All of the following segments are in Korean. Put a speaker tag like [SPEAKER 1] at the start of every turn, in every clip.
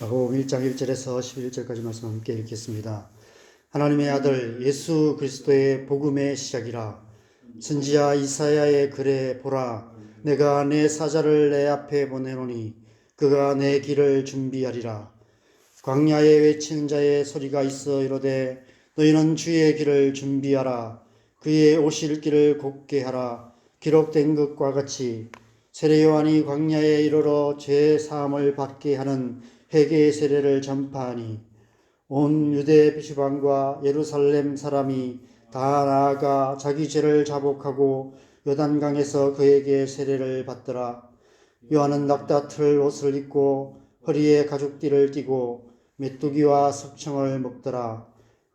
[SPEAKER 1] 마가복음 1장 1절에서 11절까지 말씀 함께 읽겠습니다. 하나님의 아들 예수 그리스도의 복음의 시작이라. 선지자 이사야의 글에 보라 내가 내 사자를 내 앞에 보내노니 그가 내 길을 준비하리라. 광야에 외치는 자의 소리가 있어 이르되 너희는 주의 길을 준비하라. 그의 오실 길을 곱게 하라. 기록된 것과 같이 세례 요한이 광야에 이르러 죄 사함을 받게 하는 회개의 세례를 전파하니 온 유대 비시방과 예루살렘 사람이 다 나아가 자기 죄를 자복하고 요단강에서 그에게 세례를 받더라. 요한은 낙타틀 옷을 입고 허리에 가죽띠를 띠고 메뚜기와 석청을 먹더라.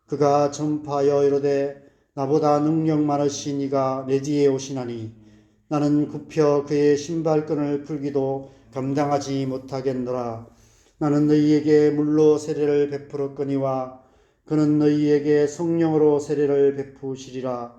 [SPEAKER 1] 그가 전파하여 이르되 나보다 능력 많으신 이가 내 뒤에 오시나니 나는 굽혀 그의 신발끈을 풀기도 감당하지 못하겠노라. 나는 너희에게 물로 세례를 베풀었거니와 그는 너희에게 성령으로 세례를 베푸시리라.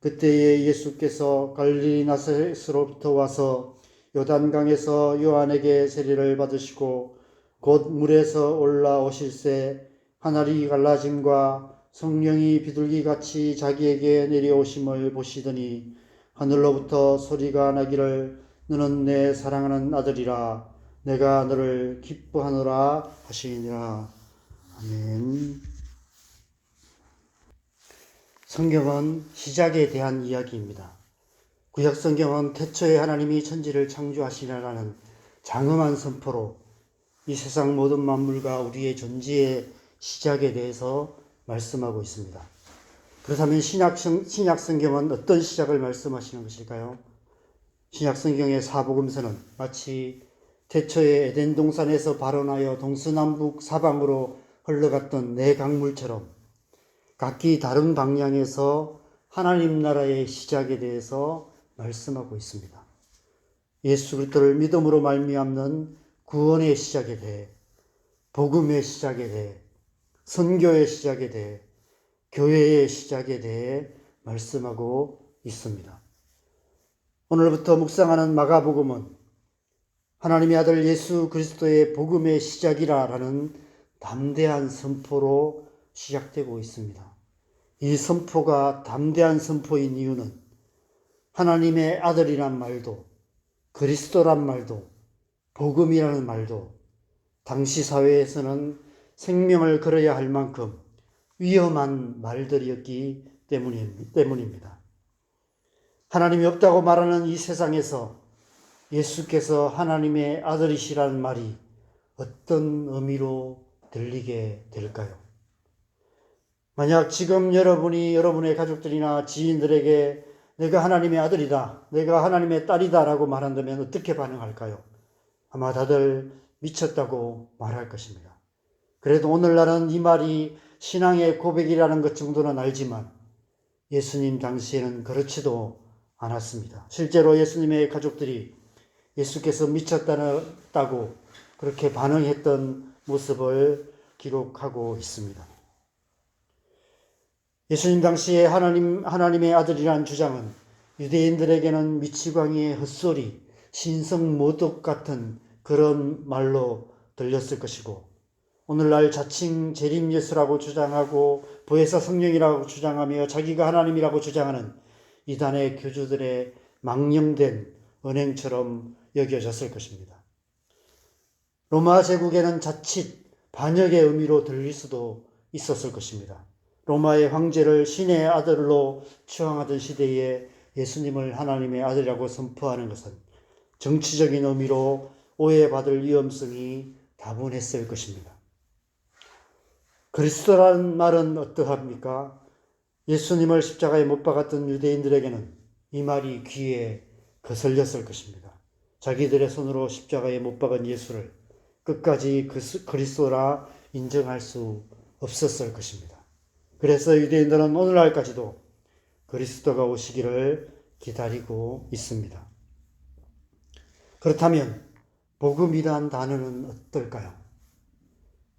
[SPEAKER 1] 그때에 예수께서 갈릴리 나사렛으로부터 와서 요단강에서 요한에게 세례를 받으시고 곧 물에서 올라오실새 하늘이 갈라짐과 성령이 비둘기같이 자기에게 내려오심을 보시더니 하늘로부터 소리가 나기를 너는 내 사랑하는 아들이라 내가 너를 기뻐하노라 하시니라. 아멘. 성경은 시작에 대한 이야기입니다. 구약 성경은 태초에 하나님이 천지를 창조하시라는 장엄한 선포로 이 세상 모든 만물과 우리의 존재의 시작에 대해서 말씀하고 있습니다. 그렇다면 신약 성경은 어떤 시작을 말씀하시는 것일까요? 신약 성경의 사복음서는 마치 태초에 에덴 동산에서 발원하여 동서남북 사방으로 흘러갔던 네 강물처럼 각기 다른 방향에서 하나님 나라의 시작에 대해서 말씀하고 있습니다. 예수 그리스도를 믿음으로 말미암는 구원의 시작에 대해 복음의 시작에 대해 선교의 시작에 대해 교회의 시작에 대해 말씀하고 있습니다. 오늘부터 묵상하는 마가복음은 하나님의 아들 예수 그리스도의 복음의 시작이라라는 담대한 선포로 시작되고 있습니다. 이 선포가 담대한 선포인 이유는 하나님의 아들이란 말도 그리스도란 말도 복음이라는 말도 당시 사회에서는 생명을 걸어야 할 만큼 위험한 말들이었기 때문입니다. 하나님이 없다고 말하는 이 세상에서 예수께서 하나님의 아들이시라는 말이 어떤 의미로 들리게 될까요? 만약 지금 여러분이 여러분의 가족들이나 지인들에게 내가 하나님의 아들이다, 내가 하나님의 딸이다 라고 말한다면 어떻게 반응할까요? 아마 다들 미쳤다고 말할 것입니다. 그래도 오늘날은 이 말이 신앙의 고백이라는 것 정도는 알지만 예수님 당시에는 그렇지도 않았습니다. 실제로 예수님의 가족들이 예수께서 미쳤다고 그렇게 반응했던 모습을 기록하고 있습니다. 예수님 당시에 하나님, 하나님의 아들이라는 주장은 유대인들에게는 미치광이의 헛소리, 신성 모독 같은 그런 말로 들렸을 것이고, 오늘날 자칭 재림 예수라고 주장하고 보혜사 성령이라고 주장하며 자기가 하나님이라고 주장하는 이단의 교주들의 망령된 은행처럼 여겨졌을 것입니다. 로마 제국에는 자칫 반역의 의미로 들릴 수도 있었을 것입니다. 로마의 황제를 신의 아들로 추앙하던 시대에 예수님을 하나님의 아들이라고 선포하는 것은 정치적인 의미로 오해받을 위험성이 다분했을 것입니다. 그리스도라는 말은 어떠합니까? 예수님을 십자가에 못 박았던 유대인들에게는 이 말이 귀에 거슬렸을 것입니다. 자기들의 손으로 십자가에 못 박은 예수를 끝까지 그리스도라 인정할 수 없었을 것입니다. 그래서 유대인들은 오늘날까지도 그리스도가 오시기를 기다리고 있습니다. 그렇다면 복음이란 단어는 어떨까요?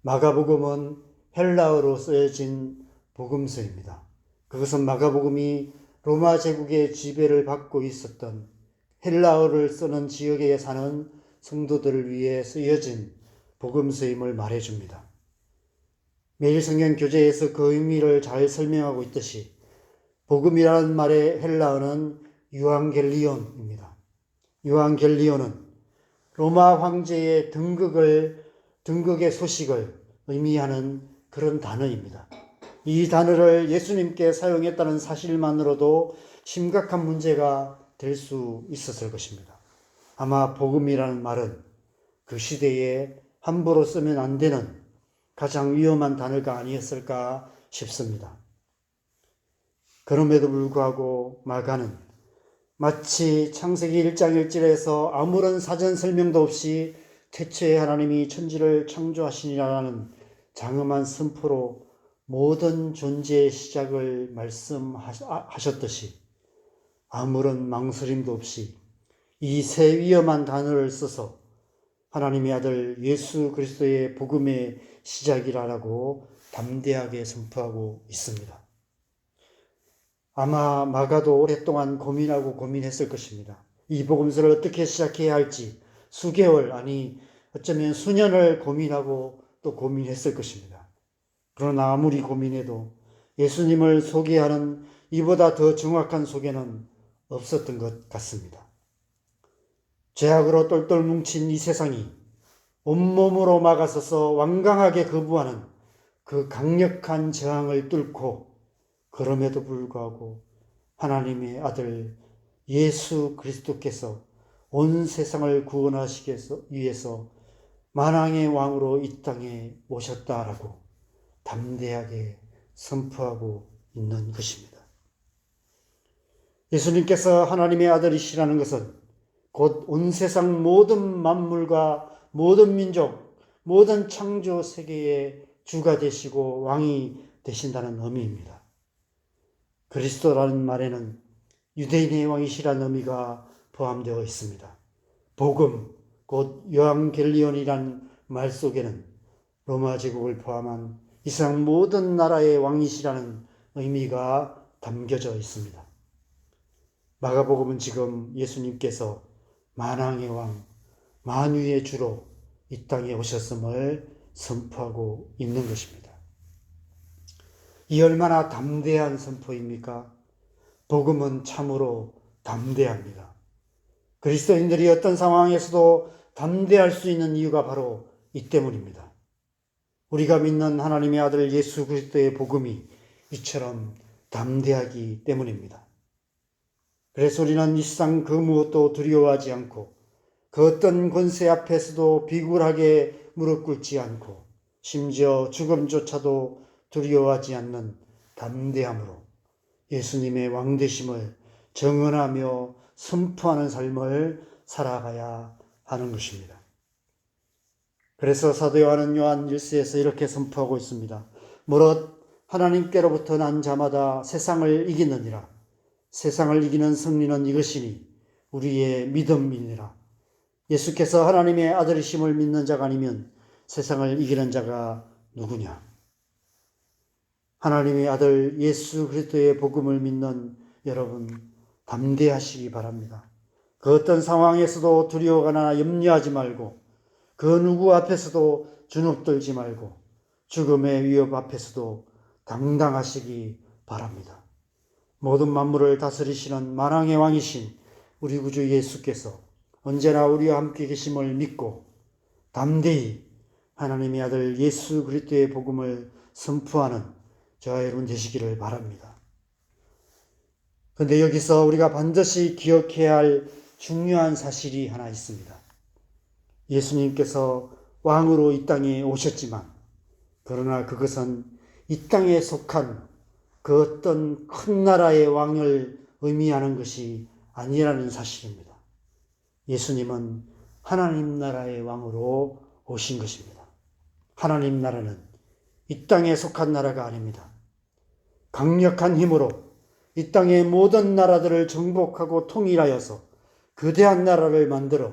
[SPEAKER 1] 마가복음은 헬라어로 쓰여진 복음서입니다. 그것은 마가복음이 로마 제국의 지배를 받고 있었던 헬라어를 쓰는 지역에 사는 성도들을 위해 쓰여진 복음서임을 말해줍니다. 매일 성경 교재에서 그 의미를 잘 설명하고 있듯이 복음이라는 말의 헬라어는 유앙겔리온입니다. 유앙겔리온은 로마 황제의 등극을 등극의 소식을 의미하는 그런 단어입니다. 이 단어를 예수님께 사용했다는 사실만으로도 심각한 문제가 될 수 있었을 것입니다. 아마 복음이라는 말은 그 시대에 함부로 쓰면 안 되는 가장 위험한 단어가 아니었을까 싶습니다. 그럼에도 불구하고 마가는 마치 창세기 1장 1절에서 아무런 사전 설명도 없이 태초에 하나님이 천지를 창조하시니라는 장엄한 선포로 모든 존재의 시작을 말씀하셨듯이 아무런 망설임도 없이 이 세 위험한 단어를 써서 하나님의 아들 예수 그리스도의 복음의 시작이라고 담대하게 선포하고 있습니다. 아마 마가도 오랫동안 고민하고 고민했을 것입니다. 이 복음서를 어떻게 시작해야 할지 수개월 아니 어쩌면 수년을 고민하고 또 고민했을 것입니다. 그러나 아무리 고민해도 예수님을 소개하는 이보다 더 정확한 소개는 없었던 것 같습니다. 죄악으로 똘똘 뭉친 이 세상이 온몸으로 막아서서 완강하게 거부하는 그 강력한 저항을 뚫고 그럼에도 불구하고 하나님의 아들 예수 그리스도께서 온 세상을 구원하시기 위해서 만왕의 왕으로 이 땅에 오셨다라고 담대하게 선포하고 있는 것입니다. 예수님께서 하나님의 아들이시라는 것은 곧 온 세상 모든 만물과 모든 민족, 모든 창조 세계의 주가 되시고 왕이 되신다는 의미입니다. 그리스도라는 말에는 유대인의 왕이시라는 의미가 포함되어 있습니다. 복음, 곧 요한겔리온이란 말 속에는 로마 제국을 포함한 이상 모든 나라의 왕이시라는 의미가 담겨져 있습니다. 마가복음은 지금 예수님께서 만왕의 왕, 만유의 주로 이 땅에 오셨음을 선포하고 있는 것입니다. 이 얼마나 담대한 선포입니까? 복음은 참으로 담대합니다. 그리스도인들이 어떤 상황에서도 담대할 수 있는 이유가 바로 이 때문입니다. 우리가 믿는 하나님의 아들 예수 그리스도의 복음이 이처럼 담대하기 때문입니다. 이 세상 그 무엇도 두려워하지 않고 그 어떤 권세 앞에서도 비굴하게 무릎 꿇지 않고 심지어 죽음조차도 두려워하지 않는 담대함으로 예수님의 왕되심을 정언하며 선포하는 삶을 살아가야 하는 것입니다. 그래서 사도 요한은 요한 1세에서 이렇게 선포하고 있습니다. 무릇 하나님께로부터 난 자마다 세상을 이기느니라. 세상을 이기는 승리는 이것이니 우리의 믿음이니라. 예수께서 하나님의 아들이심을 믿는 자가 아니면 세상을 이기는 자가 누구냐? 하나님의 아들 예수 그리스도의 복음을 믿는 여러분 담대하시기 바랍니다. 그 어떤 상황에서도 두려워하나 염려하지 말고 그 누구 앞에서도 주눅들지 말고 죽음의 위협 앞에서도 당당하시기 바랍니다. 모든 만물을 다스리시는 만왕의 왕이신 우리 구주 예수께서 언제나 우리와 함께 계심을 믿고 담대히 하나님의 아들 예수 그리스도의 복음을 선포하는 저와 여러분 되시기를 바랍니다. 근데 여기서 우리가 반드시 기억해야 할 중요한 사실이 하나 있습니다. 예수님께서 왕으로 이 땅에 오셨지만, 그러나 그것은 이 땅에 속한 그 어떤 큰 나라의 왕을 의미하는 것이 아니라는 사실입니다. 예수님은 하나님 나라의 왕으로 오신 것입니다. 하나님 나라는 이 땅에 속한 나라가 아닙니다. 강력한 힘으로 이 땅의 모든 나라들을 정복하고 통일하여서 거대한 나라를 만들어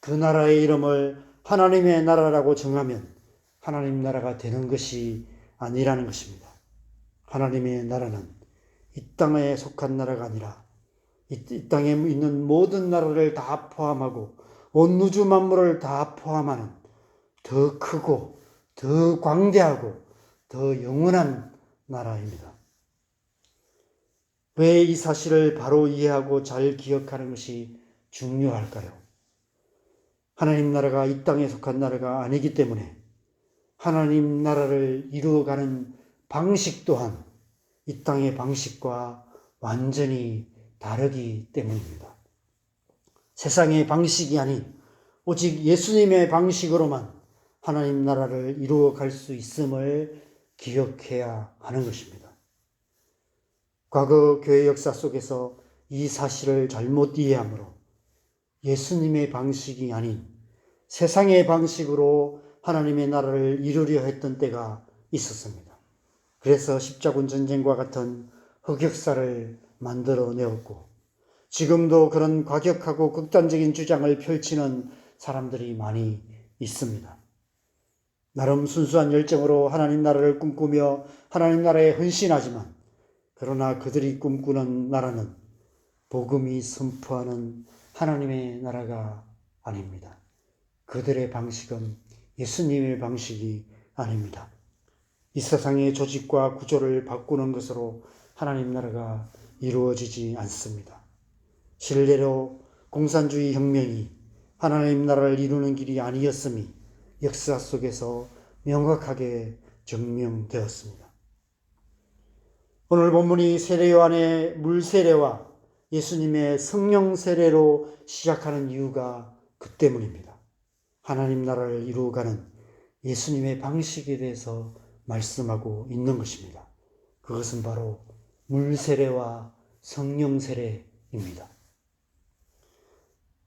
[SPEAKER 1] 그 나라의 이름을 하나님의 나라라고 정하면 하나님 나라가 되는 것이 아니라는 것입니다. 하나님의 나라는 이 땅에 속한 나라가 아니라 이, 이 땅에 있는 모든 나라를 다 포함하고 온 우주 만물을 다 포함하는 더 크고 더 광대하고 더 영원한 나라입니다. 왜 이 사실을 바로 이해하고 잘 기억하는 것이 중요할까요? 하나님 나라가 이 땅에 속한 나라가 아니기 때문에 하나님 나라를 이루어가는 방식 또한 이 땅의 방식과 완전히 다르기 때문입니다. 세상의 방식이 아닌 오직 예수님의 방식으로만 하나님 나라를 이루어 갈 수 있음을 기억해야 하는 것입니다. 과거 교회 역사 속에서 이 사실을 잘못 이해함으로 예수님의 방식이 아닌 세상의 방식으로 하나님의 나라를 이루려 했던 때가 있었습니다. 그래서 십자군 전쟁과 같은 흑역사를 만들어 내었고 지금도 그런 과격하고 극단적인 주장을 펼치는 사람들이 많이 있습니다. 나름 순수한 열정으로 하나님 나라를 꿈꾸며 하나님 나라에 헌신하지만 그러나 그들이 꿈꾸는 나라는 복음이 선포하는 하나님의 나라가 아닙니다. 그들의 방식은 예수님의 방식이 아닙니다. 이 세상의 조직과 구조를 바꾸는 것으로 하나님 나라가 이루어지지 않습니다. 실례로 공산주의 혁명이 하나님 나라를 이루는 길이 아니었음이 역사 속에서 명확하게 증명되었습니다. 오늘 본문이 세례요한의 물 세례와 예수님의 성령 세례로 시작하는 이유가 그 때문입니다. 하나님 나라를 이루어가는 예수님의 방식에 대해서 말씀하고 있는 것입니다. 그것은 바로 물 세례와 성령 세례입니다.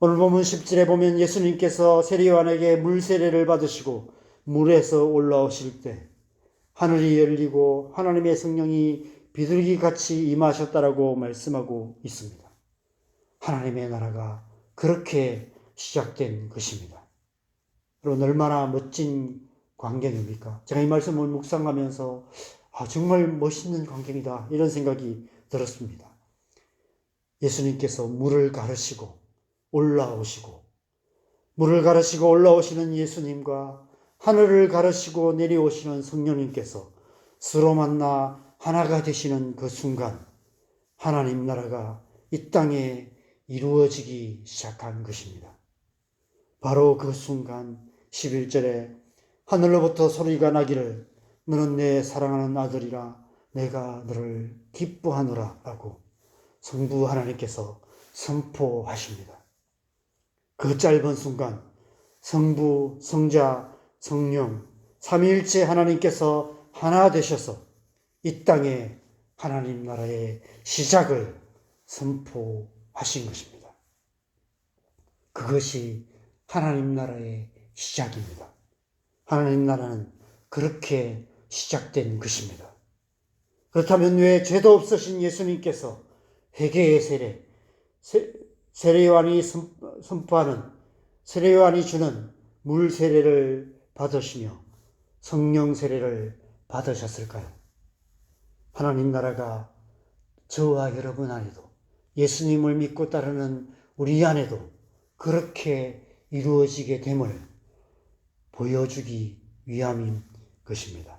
[SPEAKER 1] 오늘 보면 10절에 보면 예수님께서 세례요한에게 물 세례를 받으시고 물에서 올라오실 때 하늘이 열리고 하나님의 성령이 비둘기 같이 임하셨다라고 말씀하고 있습니다. 하나님의 나라가 그렇게 시작된 것입니다. 여러분 얼마나 멋진 광경입니까? 제가 이 말씀을 묵상하면서 아, 정말 멋있는 광경이다 이런 생각이 들었습니다. 예수님께서 물을 가르시고 올라오시고 물을 가르시고 올라오시는 예수님과 하늘을 가르시고 내려오시는 성령님께서 서로 만나 하나가 되시는 그 순간 하나님 나라가 이 땅에 이루어지기 시작한 것입니다. 바로 그 순간 11절에 하늘로부터 소리가 나기를 너는 내 사랑하는 아들이라 내가 너를 기뻐하노라 라고 성부 하나님께서 선포하십니다. 그 짧은 순간 성부, 성자, 성령, 삼위일체 하나님께서 하나 되셔서 이 땅에 하나님 나라의 시작을 선포하신 것입니다. 그것이 하나님 나라의 시작입니다. 하나님 나라는 그렇게 시작된 것입니다. 그렇다면 왜 죄도 없으신 예수님께서 회개의 세례, 세례 요한이 선포하는 세례 요한이 주는 물 세례를 받으시며 성령 세례를 받으셨을까요? 하나님 나라가 저와 여러분 안에도 예수님을 믿고 따르는 우리 안에도 그렇게 이루어지게 됨을 보여주기 위함인 것입니다.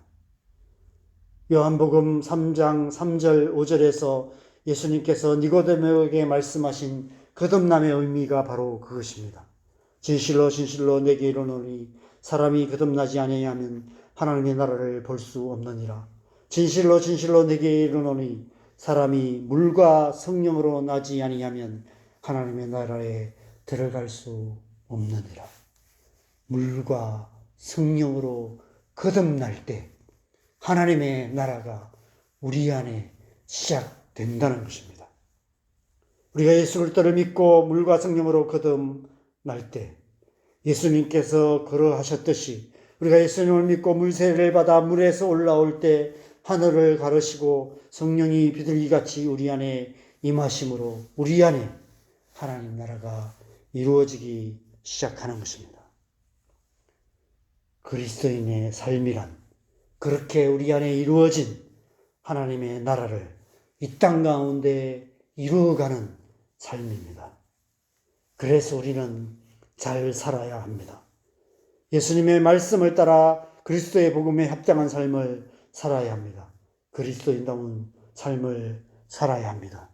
[SPEAKER 1] 요한복음 3장 3절 5절에서 예수님께서 니고데모에게 말씀하신 거듭남의 의미가 바로 그것입니다. 진실로 진실로 내게 이르노니 사람이 거듭나지 아니하면 하나님의 나라를 볼 수 없느니라. 진실로 진실로 내게 이르노니 사람이 물과 성령으로 나지 아니하면 하나님의 나라에 들어갈 수 없느니라. 물과 성령으로 거듭날 때 하나님의 나라가 우리 안에 시작된다는 것입니다. 우리가 예수 그리스도를 믿고 물과 성령으로 거듭날 때 예수님께서 그러하셨듯이 우리가 예수님을 믿고 물세를 받아 물에서 올라올 때 하늘을 가르시고 성령이 비둘기같이 우리 안에 임하심으로 우리 안에 하나님 나라가 이루어지기 시작하는 것입니다. 그리스도인의 삶이란 그렇게 우리 안에 이루어진 하나님의 나라를 이 땅 가운데 이루어가는 삶입니다. 그래서 우리는 잘 살아야 합니다. 예수님의 말씀을 따라 그리스도의 복음에 합당한 삶을 살아야 합니다. 그리스도인다운 삶을 살아야 합니다.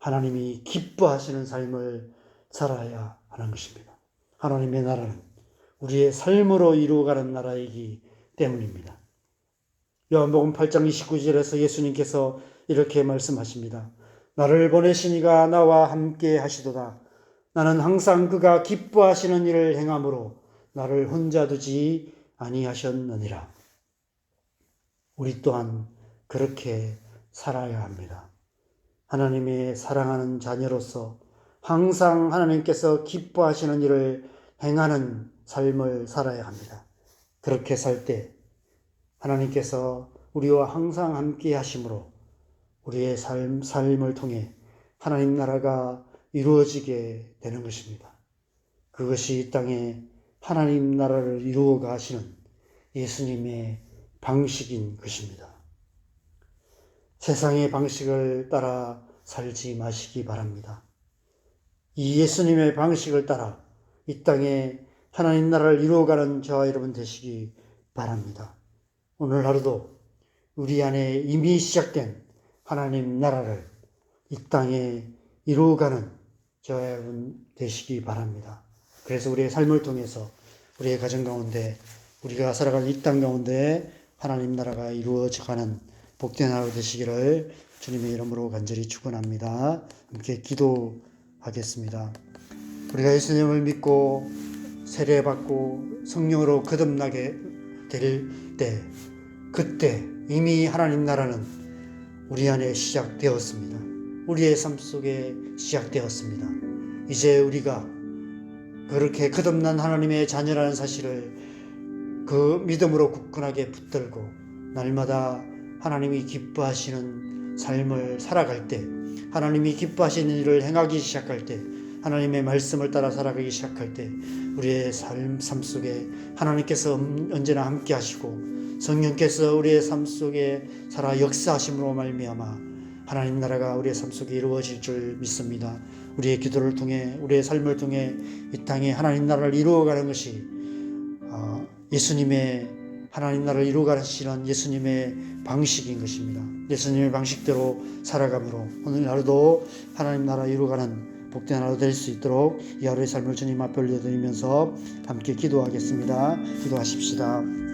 [SPEAKER 1] 하나님이 기뻐하시는 삶을 살아야 하는 것입니다. 하나님의 나라는 우리의 삶으로 이루어가는 나라이기 때문입니다. 요한복음 8장 29절에서 예수님께서 이렇게 말씀하십니다. 나를 보내시니가 나와 함께 하시도다. 나는 항상 그가 기뻐하시는 일을 행함으로 나를 혼자 두지 아니하셨느니라. 우리 또한 그렇게 살아야 합니다. 하나님의 사랑하는 자녀로서 항상 하나님께서 기뻐하시는 일을 행하는 삶을 살아야 합니다. 그렇게 살 때 하나님께서 우리와 항상 함께 하심으로 우리의 삶, 삶을 통해 하나님 나라가 이루어지게 되는 것입니다. 그것이 이 땅에 하나님 나라를 이루어 가시는 예수님의 방식인 것입니다. 세상의 방식을 따라 살지 마시기 바랍니다. 이 예수님의 방식을 따라 이 땅에 하나님 나라를 이루어가는 저와 여러분 되시기 바랍니다. 오늘 하루도 우리 안에 이미 시작된 하나님 나라를 이 땅에 이루어가는 저와 여러분 되시기 바랍니다. 그래서 우리의 삶을 통해서 우리의 가정 가운데 우리가 살아가는 이 땅 가운데 하나님 나라가 이루어져가는 복된 하루 되시기를 주님의 이름으로 간절히 축원합니다. 함께 기도하겠습니다. 우리가 예수님을 믿고 세례받고 성령으로 거듭나게 될 때, 그때 이미 하나님 나라는 우리 안에 시작되었습니다. 우리의 삶 속에 시작되었습니다. 이제 우리가 그렇게 거듭난 하나님의 자녀라는 사실을 그 믿음으로 굳건하게 붙들고 날마다 하나님이 기뻐하시는 삶을 살아갈 때, 하나님이 기뻐하시는 일을 행하기 시작할 때, 하나님의 말씀을 따라 살아가기 시작할 때, 우리의 삶, 삶 속에 하나님께서 언제나 함께 하시고, 성령께서 우리의 삶 속에 살아 역사하심으로 말미암아 하나님 나라가 우리의 삶 속에 이루어질 줄 믿습니다. 우리의 기도를 통해, 우리의 삶을 통해 이 땅에 하나님 나라를 이루어가는 것이 어, 예수님의 하나님 나라를 이루어가시는 예수님의 방식인 것입니다. 예수님의 방식대로 살아감으로 오늘 하루도 하나님 나라 이루어가는 복된 하루 될 수 있도록 이 하루의 삶을 주님 앞에 올려드리면서 함께 기도하겠습니다. 기도하십시다.